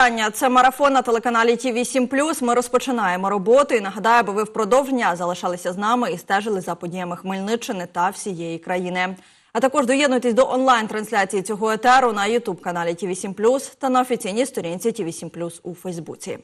Вітання. Це марафон на телеканалі ТІВІ 7 Ми розпочинаємо роботу. І нагадаю, аби ви впродовж дня залишалися з нами і стежили за подіями Хмельниччини та всієї країни. А також доєднуйтесь до онлайн-трансляції цього етеру на ютуб каналі ТІВІ 7 та на офіційній сторінці ТІВІ 7 у Фейсбуці.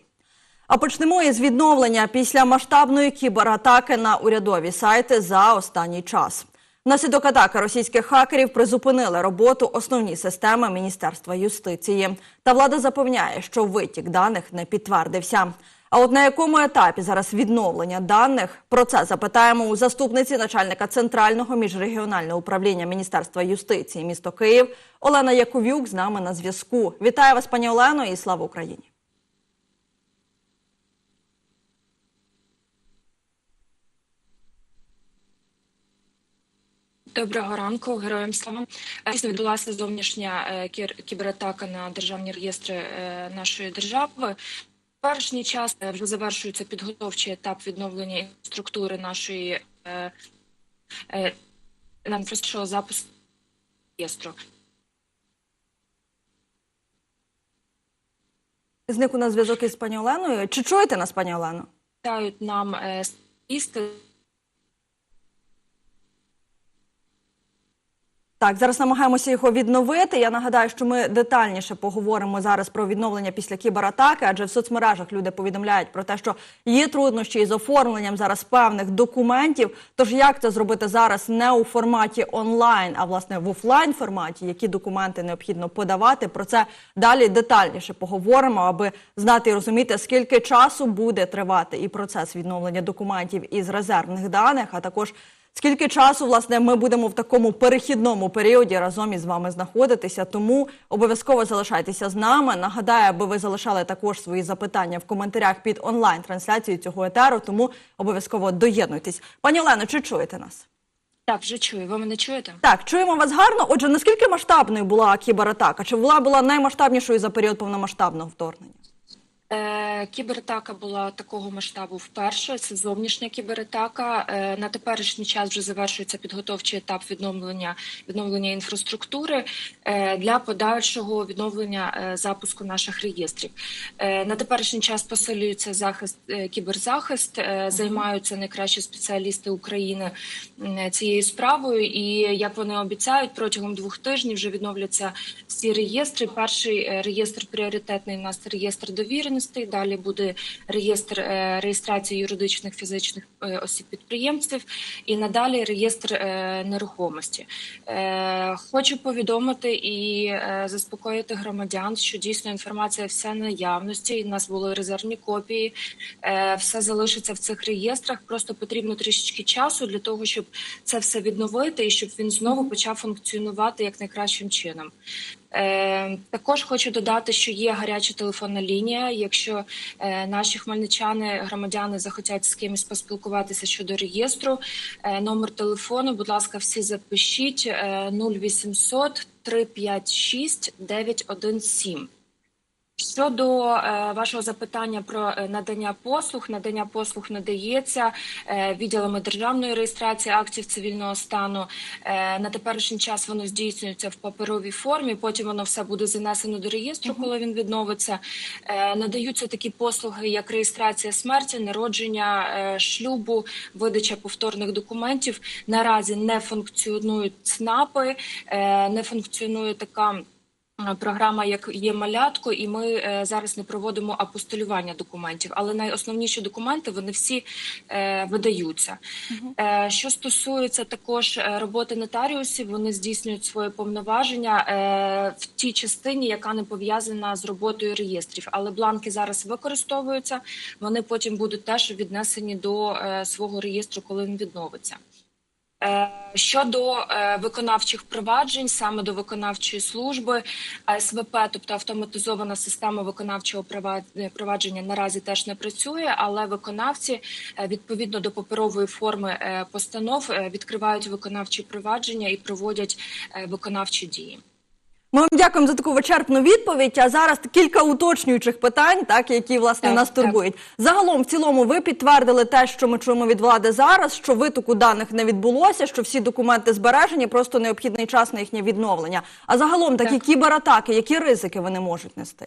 А почнемо із відновлення після масштабної кібератаки на урядові сайти за останній час. Внаслідок атаки російських хакерів призупинили роботу основні системи Міністерства юстиції. Та влада запевняє, що витік даних не підтвердився. А от на якому етапі зараз відновлення даних? Про це запитаємо у заступниці начальника центрального міжрегіонального управління Міністерства юстиції місто Київ Олена Яковюк з нами на зв'язку. Вітаю вас, пані Олено, і слава Україні. Доброго ранку, героям слава. Дійсно відбулася зовнішня е, кібератака на державні реєстри е, нашої держави. Першній час е, вже завершується підготовчий етап відновлення структури нашої е, е, нам пройшов запуск реєстру. Зник у нас зв'язок із пані Оленою. Чи чуєте нас, пані Олено? Дають нам е, Так, зараз намагаємося його відновити. Я нагадаю, що ми детальніше поговоримо зараз про відновлення після кібератаки, адже в соцмережах люди повідомляють про те, що є труднощі із оформленням зараз певних документів. Тож як це зробити зараз не у форматі онлайн, а власне в офлайн форматі, які документи необхідно подавати? Про це далі детальніше поговоримо, аби знати і розуміти, скільки часу буде тривати і процес відновлення документів із резервних даних, а також Скільки часу власне ми будемо в такому перехідному періоді разом із вами знаходитися? Тому обов'язково залишайтеся з нами. Нагадаю, аби ви залишали також свої запитання в коментарях під онлайн трансляцією цього етеру. Тому обов'язково доєднуйтесь. Пані Олено, чи чуєте нас? так вже чую. Ви мене чуєте? Так, чуємо вас гарно. Отже, наскільки масштабною була кібератака? Чи була була наймасштабнішою за період повномасштабного вторгнення? Е, Кібератака була такого масштабу вперше. Це зовнішня кібератака. Е, На теперішній час вже завершується підготовчий етап відновлення відновлення інфраструктури е, для подальшого відновлення запуску наших реєстрів. На теперішній час посилюється захист кіберзахист, займаються найкращі спеціалісти України цією справою. І як вони обіцяють, протягом двох тижнів вже відновляться всі реєстри. Перший реєстр пріоритетний у нас реєстр довіреності. Далі буде реєстр е, реєстрації юридичних фізичних е, осіб підприємців, і надалі реєстр е, нерухомості. Хочу повідомити і заспокоїти громадян, що дійсно інформація вся наявності. У нас були резервні копії, все залишиться в цих реєстрах. Просто потрібно трішечки часу для того, щоб це все відновити і щоб він знову почав функціонувати як найкращим чином. Е, також хочу додати, що є гаряча телефонна лінія. Якщо е, наші хмельничани, громадяни захотять з кимось поспілкуватися щодо реєстру, е, номер телефону, будь ласка, всі запишіть е, 0800 356 917. Щодо е, вашого запитання про е, надання послуг, надання послуг надається е, відділами державної реєстрації актів цивільного стану. На теперішній час воно здійснюється в паперовій формі. Потім воно все буде занесено до реєстру, коли він відновиться. Надаються такі послуги, як реєстрація смерті, народження, шлюбу, видача повторних документів. Наразі не функціонують ЦНАПи, не функціонує така. Е, Програма як є малятко, і ми е, зараз не проводимо апостолювання документів, але найосновніші документи вони всі е, видаються. Е, що стосується також роботи нотаріусів, вони здійснюють своє повноваження е, в тій частині, яка не пов'язана з роботою реєстрів. Але бланки зараз використовуються. Вони потім будуть теж віднесені до е, свого реєстру, коли він відновиться. Е, Щодо е, виконавчих проваджень, саме до виконавчої служби СВП, тобто автоматизована система виконавчого провадження, наразі теж не працює, але виконавці е, відповідно до паперової форми постанов відкривають виконавчі провадження і проводять виконавчі дії. Ми вам дякуємо за таку вичерпну відповідь. А зараз кілька уточнюючих питань, так які власне Так, нас так. турбують. Загалом, в цілому, ви підтвердили те, що ми чуємо від влади зараз, що витоку даних не відбулося, що всі документи збережені, просто необхідний час на їхнє відновлення. А загалом такі Так. кібератаки, які ризики вони можуть нести?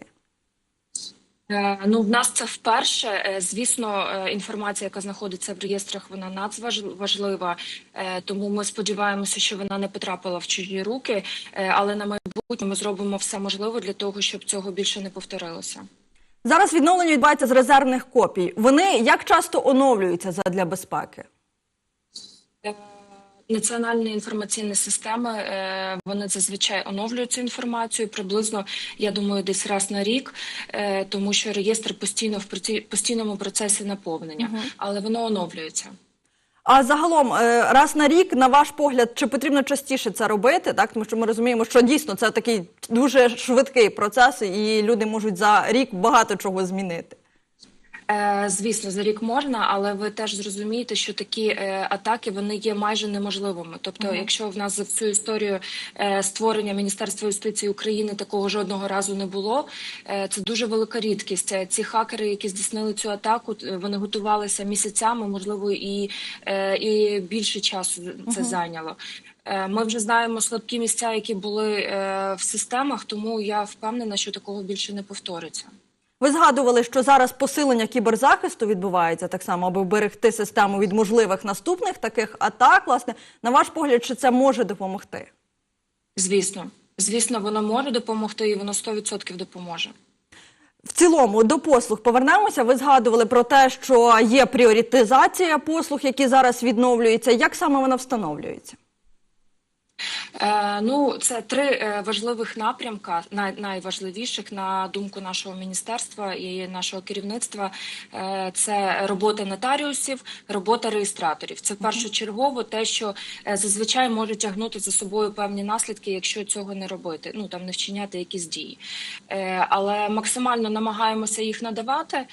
Е, Ну, в нас це вперше. Е, Звісно, е, інформація, яка знаходиться в реєстрах, вона надважлива, тому ми сподіваємося, що вона не потрапила в чужі руки. Але на майбутнє ми зробимо все можливе для того, щоб цього більше не повторилося. Зараз відновлення відбувається з резервних копій. Вони як часто оновлюються для безпеки? Національні інформаційні системи е, вони зазвичай оновлюють цю інформацію приблизно, я думаю, десь раз на рік, е, тому що реєстр постійно в постійному процесі наповнення, але воно оновлюється. А загалом, е, раз на рік, на ваш погляд, чи потрібно частіше це робити? Так, тому що ми розуміємо, що дійсно це такий дуже швидкий процес, і люди можуть за рік багато чого змінити. Е, Звісно, за рік можна, але ви теж зрозумієте, що такі е, атаки вони є майже неможливими. Тобто, якщо в нас за всю історію е, створення Міністерства юстиції України такого жодного разу не було, це дуже велика рідкість. Ці хакери, які здійснили цю атаку, вони готувалися місяцями, можливо, і, і більше часу це зайняло. Е, Ми вже знаємо слабкі місця, які були в системах, тому я впевнена, що такого більше не повториться. Ви згадували, що зараз посилення кіберзахисту відбувається так само, аби вберегти систему від можливих наступних таких атак. Власне, на ваш погляд, чи це може допомогти? Звісно, звісно, воно може допомогти, і воно 100% допоможе. В цілому до послуг повернемося. Ви згадували про те, що є пріоритизація послуг, які зараз відновлюються. Як саме вона встановлюється? Е, ну, це три е, важливих напрямка, найважливіших на думку нашого міністерства і нашого керівництва. Е, це робота нотаріусів, робота реєстраторів. Це першочергово те, що зазвичай може тягнути за собою певні наслідки, якщо цього не робити. Ну там не вчиняти якісь дії. Але максимально намагаємося їх надавати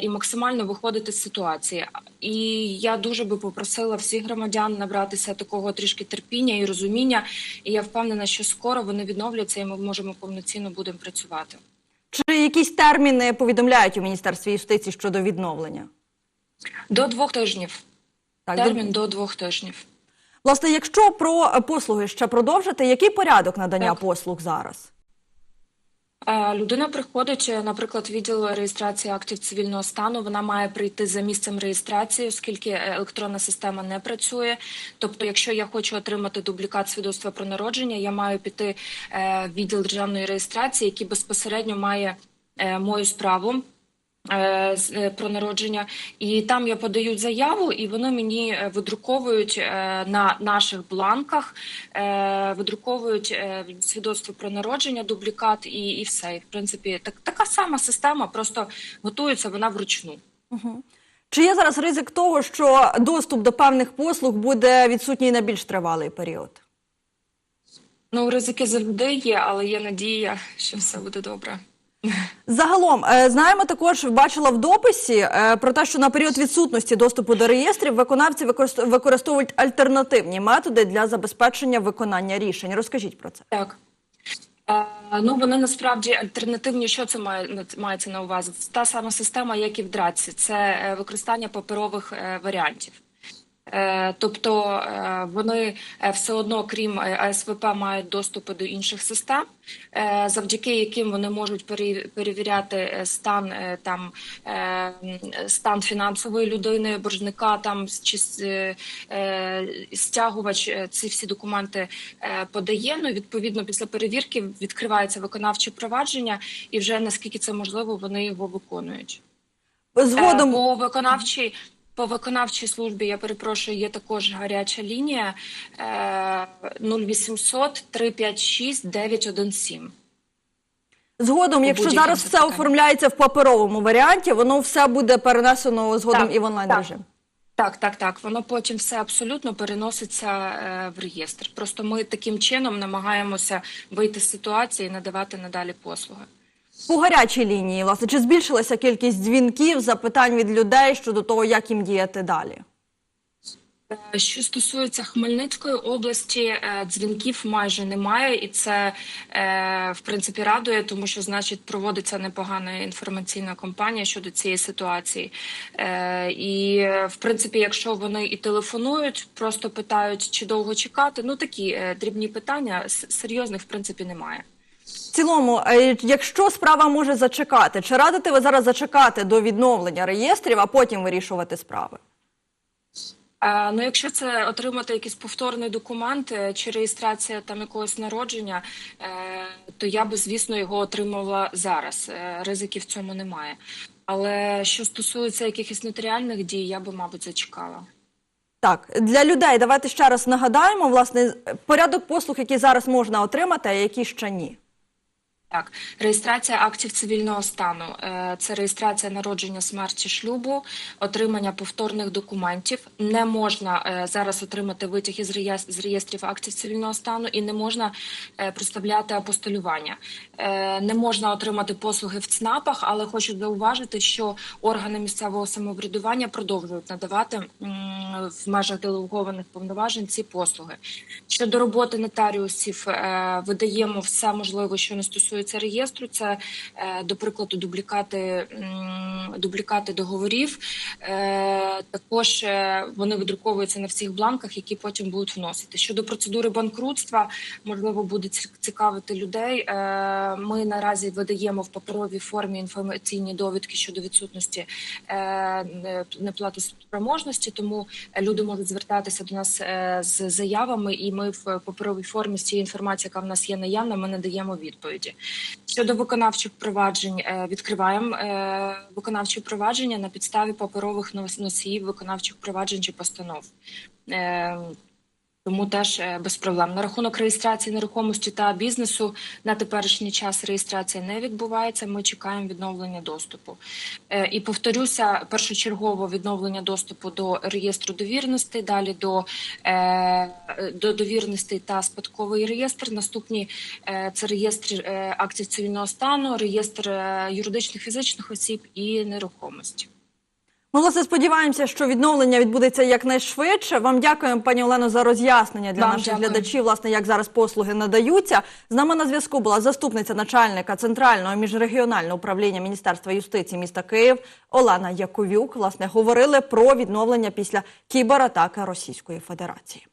і максимально виходити з ситуації. І я дуже би попросила всіх громадян набратися такого трішки терпіння і розуміння. І я впевнена, що скоро вони відновляться, і ми можемо повноцінно будемо працювати. Чи якісь терміни повідомляють у Міністерстві юстиції щодо відновлення? До двох тижнів. Так, Термін до- до двох тижнів. Власне, якщо про послуги ще продовжити, який порядок надання Так. послуг зараз? Е, Людина приходить, наприклад, відділ реєстрації актів цивільного стану. Вона має прийти за місцем реєстрації, оскільки е, електронна система не працює. Тобто, якщо я хочу отримати дублікат свідоцтва про народження, я маю піти е, в відділ державної реєстрації, який безпосередньо має мою справу. Е, е, Про народження, і там я подаю заяву, і вони мені е, видруковують на наших бланках, видруковують свідоцтво про народження, дублікат і, і все. І, в принципі, так, така сама система, просто готується вона вручну. Чи є зараз ризик того, що доступ до певних послуг буде відсутній на більш тривалий період? Ну, ризики завжди є, але є надія, що все буде добре. Загалом е, знаємо також, бачила в дописі е, про те, що на період відсутності доступу до реєстрів виконавці використ- використовують альтернативні методи для забезпечення виконання рішень. Розкажіть про це. Так. Ну, вони насправді альтернативні. Що це має мається на увазі? Та сама система, як і в драці, це е, використання паперових варіантів. Е, Тобто е, вони е, все одно, крім АСВП, мають доступи до інших систем, завдяки яким вони можуть пере- перевіряти стан там стан фінансової людини, боржника там чи стягувач ці всі документи подає. Ну відповідно, після перевірки відкривається виконавче провадження, і вже наскільки це можливо, вони його виконують. Згодом по виконавчій по виконавчій службі, я перепрошую, є також гаряча лінія е, 0800 356 917. Згодом, якщо зараз все оформляється в паперовому варіанті, воно все буде перенесено згодом Так, і в онлайн так. режим. Так, так, так. Воно потім все абсолютно переноситься е, в реєстр. Просто ми таким чином намагаємося вийти з ситуації і надавати надалі послуги. По гарячій лінії, власне, чи збільшилася кількість дзвінків, запитань від людей щодо того, як їм діяти далі? Е, Що стосується Хмельницької області, е, дзвінків майже немає, і це е, в принципі радує, тому що значить проводиться непогана інформаційна кампанія щодо цієї ситуації. І в принципі, якщо вони і телефонують, просто питають, чи довго чекати. Ну такі дрібні питання серйозних в принципі немає. В цілому, е, якщо справа може зачекати, чи радите ви зараз зачекати до відновлення реєстрів, а потім вирішувати справи? Е, Ну, якщо це отримати якийсь повторний документ чи реєстрація там якогось народження, е, то я би, звісно, його отримала зараз. Е, Ризиків в цьому немає. Але що стосується якихось нотаріальних дій, я би, мабуть, зачекала. Так, для людей давайте ще раз нагадаємо власне порядок послуг, які зараз можна отримати, а які ще ні. Так, реєстрація актів цивільного стану Е, це реєстрація народження, смерті, шлюбу, отримання повторних документів. Не можна е, зараз отримати витяг із реєстрів актів цивільного стану і не можна е, представляти апостолювання. Не можна отримати послуги в ЦНАПах, але хочу зауважити, що органи місцевого самоврядування продовжують надавати в межах делегованих повноважень ці послуги. Щодо роботи нотаріусів, видаємо все можливе, що не стосується реєстру. Це, е, до прикладу, дублікати, дублікати договорів. Е, Також е, вони видруковуються на всіх бланках, які потім будуть вносити. Щодо процедури банкрутства, можливо, буде цікавити людей. Ми наразі видаємо в паперовій формі інформаційні довідки щодо відсутності неплати спроможності, тому люди можуть звертатися до нас з заявами, і ми в паперовій формі з цієї інформації, яка в нас є наявна, ми надаємо відповіді. Щодо виконавчих проваджень, е, відкриваємо е, виконавчі провадження на підставі паперових носіїв виконавчих проваджень чи постанов. Тому теж е, без проблем. На рахунок реєстрації нерухомості та бізнесу на теперішній час реєстрація не відбувається. Ми чекаємо відновлення доступу. Е, І повторюся, першочергово відновлення доступу до реєстру довірностей, далі до, е, до довірностей та спадковий реєстр. Наступні це реєстр актів цивільного стану, реєстр юридичних фізичних осіб і нерухомості. Ми власне сподіваємося, що відновлення відбудеться якнайшвидше. Вам дякуємо, пані Олено, за роз'яснення для Вам наших дякую. глядачів, власне, як зараз послуги надаються. З нами на зв'язку була заступниця начальника центрального міжрегіонального управління Міністерства юстиції міста Київ Олена Яковюк. Власне, говорили про відновлення після кібератаки Російської Федерації.